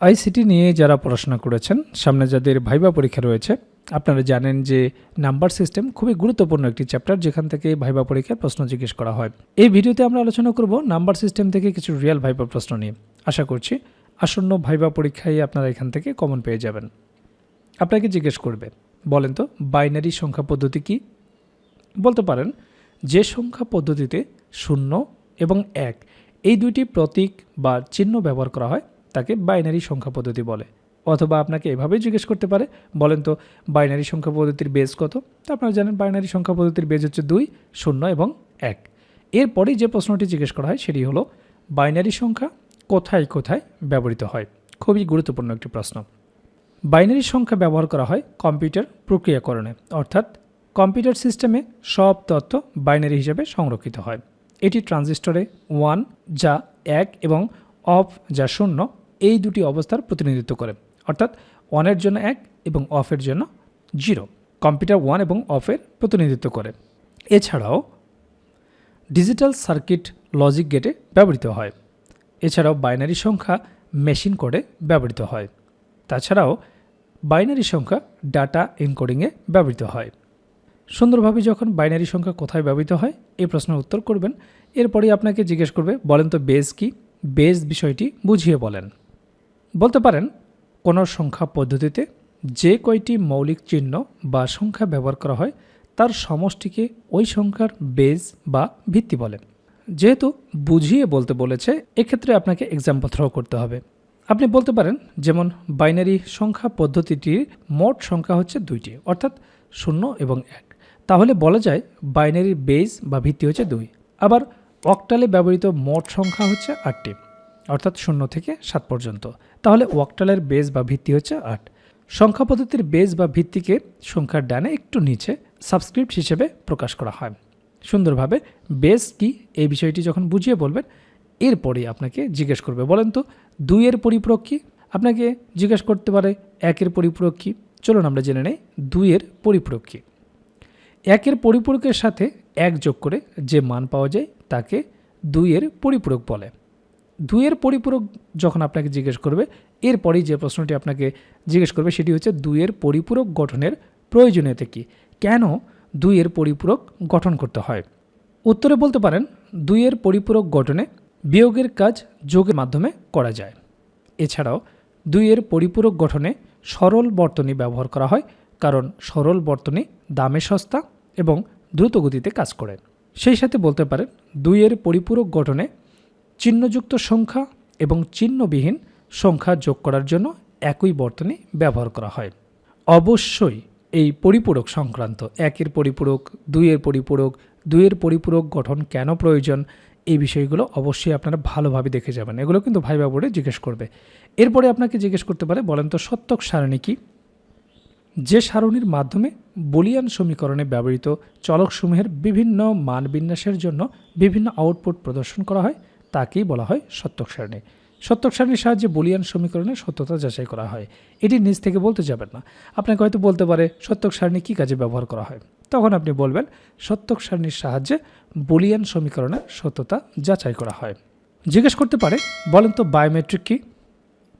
ICT নিয়ে যারা পড়াশোনা করেছেন, সামনে যাদের ভাইবা পরীক্ষা রয়েছে, আপনারা জানেন যে নাম্বার সিস্টেম খুবই গুরুত্বপূর্ণ একটি চ্যাপ্টার যেখান থেকে ভাইবা পরীক্ষার প্রশ্ন জিজ্ঞেস করা হয়। এই ভিডিওতে আমরা আলোচনা করব নাম্বার সিস্টেম থেকে কিছু রিয়েল ভাইবা প্রশ্ন নিয়ে। আশা করছি আসন্ন ভাইবা পরীক্ষায় আপনারা এখান থেকে কমন পেয়ে যাবেন। আপনাকে জিজ্ঞেস করবে, বলেন তো, বাইনারি সংখ্যা পদ্ধতি কি? বলতে পারেন, যে সংখ্যা পদ্ধতিতে শূন্য এবং এক, এই দুইটি প্রতীক বা চিহ্ন ব্যবহার করা হয় তাকে বাইনারি সংখ্যা পদ্ধতি বলে। অথবা আপনাকে এভাবেই জিজ্ঞেস করতে পারে, বলেন তো বাইনারি সংখ্যা পদ্ধতির বেজ কত? তা আপনারা জানেন বাইনারি সংখ্যা পদ্ধতির বেজ হচ্ছে দুই, শূন্য এবং এক। এরপরেই যে প্রশ্নটি জিজ্ঞেস করা হয় সেটি হলো বাইনারি সংখ্যা কোথায় কোথায় ব্যবহৃত হয়? খুবই গুরুত্বপূর্ণ একটি প্রশ্ন। বাইনারি সংখ্যা ব্যবহার করা হয় কম্পিউটার প্রক্রিয়াকরণে, অর্থাৎ কম্পিউটার সিস্টেমে সব তথ্য বাইনারি হিসেবে সংরক্ষিত হয়। এটি ট্রানজিস্টরে ওয়ান যা এক এবং অফ যা শূন্য এই দুটি অবস্থার প্রতিনিধিত্ব করে। অর্থাৎ ওয়ানের জন্য এক এবং অফের জন্য জিরো কম্পিউটার ওয়ান এবং অফের প্রতিনিধিত্ব করে। এছাড়াও ডিজিটাল সার্কিট লজিক গেটে ব্যবহৃত হয়। এছাড়াও বাইনারি সংখ্যা মেশিন কোডে ব্যবহৃত হয়। তাছাড়াও বাইনারি সংখ্যা ডাটা এনকোডিংয়ে ব্যবহৃত হয়। সুন্দরভাবে যখন বাইনারি সংখ্যা কোথায় ব্যবহৃত হয় এই প্রশ্নের উত্তর করবেন। এরপরেই আপনাকে জিজ্ঞেস করবে, বলেন তো বেজ কি? বেজ বিষয়টি বুঝিয়ে বলেন। বলতে পারেন, কোনো সংখ্যা পদ্ধতিতে যে কয়টি মৌলিক চিহ্ন বা সংখ্যা ব্যবহার করা হয়, তার সমষ্টিকে ওই সংখ্যার বেজ বা ভিত্তি বলে। যেহেতু বুঝিয়ে বলতে বলেছে, এক্ষেত্রে আপনাকে এক্সাম্পল থ্রো করতে হবে। আপনি বলতে পারেন, যেমন বাইনারি সংখ্যা পদ্ধতিটির মোট সংখ্যা হচ্ছে দুইটি, অর্থাৎ শূন্য এবং এক। তাহলে বলা যায় বাইনারির বেজ বা ভিত্তি হচ্ছে দুই। আবার অক্টালে ব্যবহৃত মোট সংখ্যা হচ্ছে আটটি। অর্থাৎ শূন্য থেকে সাত পর্যন্ত। তাহলে ওয়াকটালের বেজ বা ভিত্তি হচ্ছে আট। সংখ্যা পদ্ধতির বেজ বা ভিত্তিকে সংখ্যার ডানে একটু নিচে সাবস্ক্রিপ্ট হিসেবে প্রকাশ করা হয়। সুন্দরভাবে বেস কি এই বিষয়টি যখন বুঝিয়ে বলবেন, এরপরেই আপনাকে জিজ্ঞেস করবে। বলেন তো, দুইয়ের পরিপূরক কী? আপনাকে জিজ্ঞেস করতে পারে, একের পরিপূরক কী? চলুন আমরা জেনে নেই, দুইয়ের পরিপূরক কী? একের পরিপূরকের সাথে এক যোগ করে যে মান পাওয়া যায়, তাকে দুইয়ের পরিপূরক বলে। দুইয়ের পরিপূরক যখন আপনাকে জিজ্ঞেস করবে, এরপরেই যে প্রশ্নটি আপনাকে জিজ্ঞেস করবে সেটি হচ্ছে দুইয়ের পরিপূরক গঠনের প্রয়োজনীয়তা কী? কেন দুইয়ের পরিপূরক গঠন করতে হয়? উত্তরে বলতে পারেন, দুইয়ের পরিপূরক গঠনে বিয়োগের কাজ যোগের মাধ্যমে করা যায়। এছাড়াও, দুইয়ের পরিপূরক গঠনে সরল বর্তনী ব্যবহার করা হয়, কারণ সরল বর্তনী দামে সস্তা এবং দ্রুত গতিতে কাজ করে। সেই সাথে বলতে পারেন, দুইয়ের পরিপূরক গঠনে চিহ্নযুক্ত সংখ্যা এবং চিহ্নবিহীন সংখ্যা যোগ করার জন্য একই বর্তনী ব্যবহার করা হয়। অবশ্যই এই পরিপূরক সংক্রান্ত একের পরিপূরক, দুইয়ের পরিপূরক দুইয়ের পরিপূরক গঠন কেন প্রয়োজন এই বিষয়গুলো অবশ্যই আপনারা ভালোভাবে দেখে যাবেন। এগুলো কিন্তু ভাইবা বোর্ডে জিজ্ঞেস করবে। এরপরে আপনাকে জিজ্ঞেস করতে পারে, বলেন তো, সত্যক সারণী কি? যে সারণীর মাধ্যমে বলিয়ান সমীকরণে ব্যবহৃত চলকসমূহের বিভিন্ন মান বিন্যাসের জন্য বিভিন্ন আউটপুট প্রদর্শন করা হয় তাকেই বলা হয় সত্যক সারণী। সত্যক সারণীর সাহায্যে বলিয়ান সমীকরণের সত্যতা যাচাই করা হয়। এটি নিজ থেকে বলতে যাবেন না। আপনাকে হয়তো বলতে পারে, সত্যক সারণী কী কাজে ব্যবহার করা হয়? তখন আপনি বলবেন, সত্যক সারণীর সাহায্যে বলিয়ান সমীকরণের সত্যতা যাচাই করা হয়। জিজ্ঞেস করতে পারে, বলেন তো বায়োমেট্রিক কী?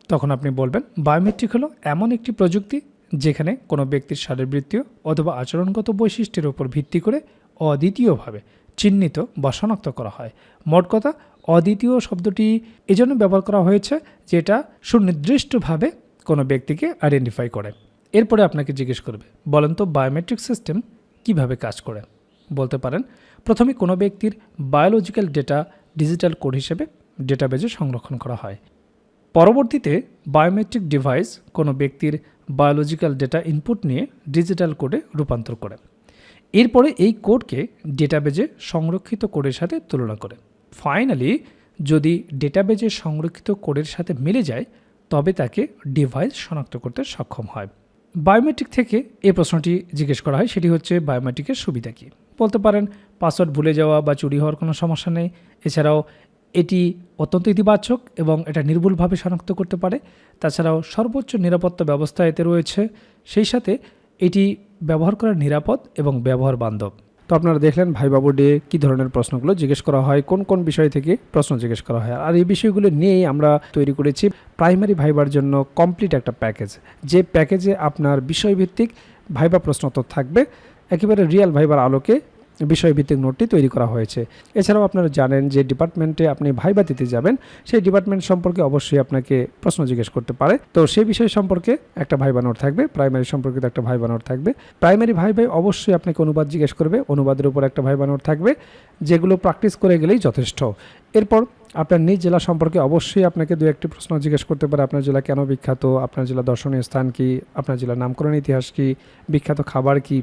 তখন আপনি বলবেন, বায়োমেট্রিক হলো এমন একটি প্রযুক্তি যেখানে কোনো ব্যক্তির শারীরবৃত্তীয় অথবা আচরণগত বৈশিষ্ট্যের উপর ভিত্তি করে অদ্বিতীয়ভাবে চিহ্নিত বা শনাক্ত করা হয়। মোট কথা অদ্বিতীয় শব্দটি এজন্য ব্যবহার করা হয়েছে যেটা সুনির্দিষ্টভাবে কোনো ব্যক্তিকে আইডেন্টিফাই করে। এরপরে আপনাকে জিজ্ঞেস করবে, বলেন তো বায়োমেট্রিক সিস্টেম কীভাবে কাজ করে? বলতে পারেন, প্রথমে কোনো ব্যক্তির বায়োলজিক্যাল ডেটা ডিজিটাল কোড হিসেবে ডেটাবেজে সংরক্ষণ করা হয়। পরবর্তীতে বায়োমেট্রিক ডিভাইস কোনো ব্যক্তির বায়োলজিক্যাল ডেটা ইনপুট নিয়ে ডিজিটাল কোডে রূপান্তর করে। এরপরে এই কোডকে ডেটাবেজে সংরক্ষিত কোডের সাথে তুলনা করে। ফাইনালি যদি ডেটাবেজে সংরক্ষিত কোডের সাথে মিলে যায়, তবে তাকে ডিভাইস শনাক্ত করতে সক্ষম হয়। বায়োমেট্রিক থেকে এই প্রশ্নটি জিজ্ঞেস করা হয়, সেটি হচ্ছে বায়োমেট্রিকের সুবিধা কী? বলতে পারেন পাসওয়ার্ড ভুলে যাওয়া বা চুরি হওয়ার কোনো সমস্যা নেই। এছাড়াও, এটি অত্যন্ত ইতিবাচক এবং এটা নির্ভুলভাবে শনাক্ত করতে পারে। তাছাড়াও, সর্বোচ্চ নিরাপত্তা ব্যবস্থা এতে রয়েছে। সেই সাথে এটি ব্যবহার করা নিরাপদ এবং ব্যবহার বান্ধব। তো আপনারা দেখলেন ভাইবা বোর্ডে কী ধরনের প্রশ্নগুলো জিজ্ঞেস করা হয়, কোন কোন বিষয় থেকে প্রশ্ন জিজ্ঞেস করা হয়। আর এই বিষয়গুলো নিয়েই আমরা তৈরি করেছি প্রাইমারি ভাইবার জন্য কমপ্লিট একটা প্যাকেজ। যে প্যাকেজে আপনার বিষয়ভিত্তিক ভাইবা প্রশ্ন তো থাকবে, একেবারে রিয়াল ভাইবার আলোকে বিষয়ভিত্তিক নোটটি তৈরি করা হয়েছে। এছাড়াও আপনারা জানেন যে ডিপার্টমেন্টে আপনি ভাইবা দিতে যাবেন, সেই ডিপার্টমেন্ট সম্পর্কে অবশ্যই আপনাকে প্রশ্ন জিজ্ঞেস করতে পারে। তো সেই বিষয় সম্পর্কে একটা ভাইবা নোট থাকবে, প্রাইমারি সম্পর্কিত একটা ভাইবা নোট থাকবে। প্রাইমারি ভাইবাই অবশ্যই আপনাকে অনুবাদ জিজ্ঞেস করবে, অনুবাদের উপর একটা ভাইবা নোট থাকবে, যেগুলো প্র্যাকটিস করে গেলেই যথেষ্ট। এরপর আপনার নিজ জেলা সম্পর্কে অবশ্যই আপনাকে দু একটি প্রশ্ন জিজ্ঞেস করতে পারে, আপনার জেলা কেন বিখ্যাত, আপনার জেলা দর্শনীয় স্থান কি, আপনার জেলার নামকরণ ইতিহাস কি, বিখ্যাত খাবার কি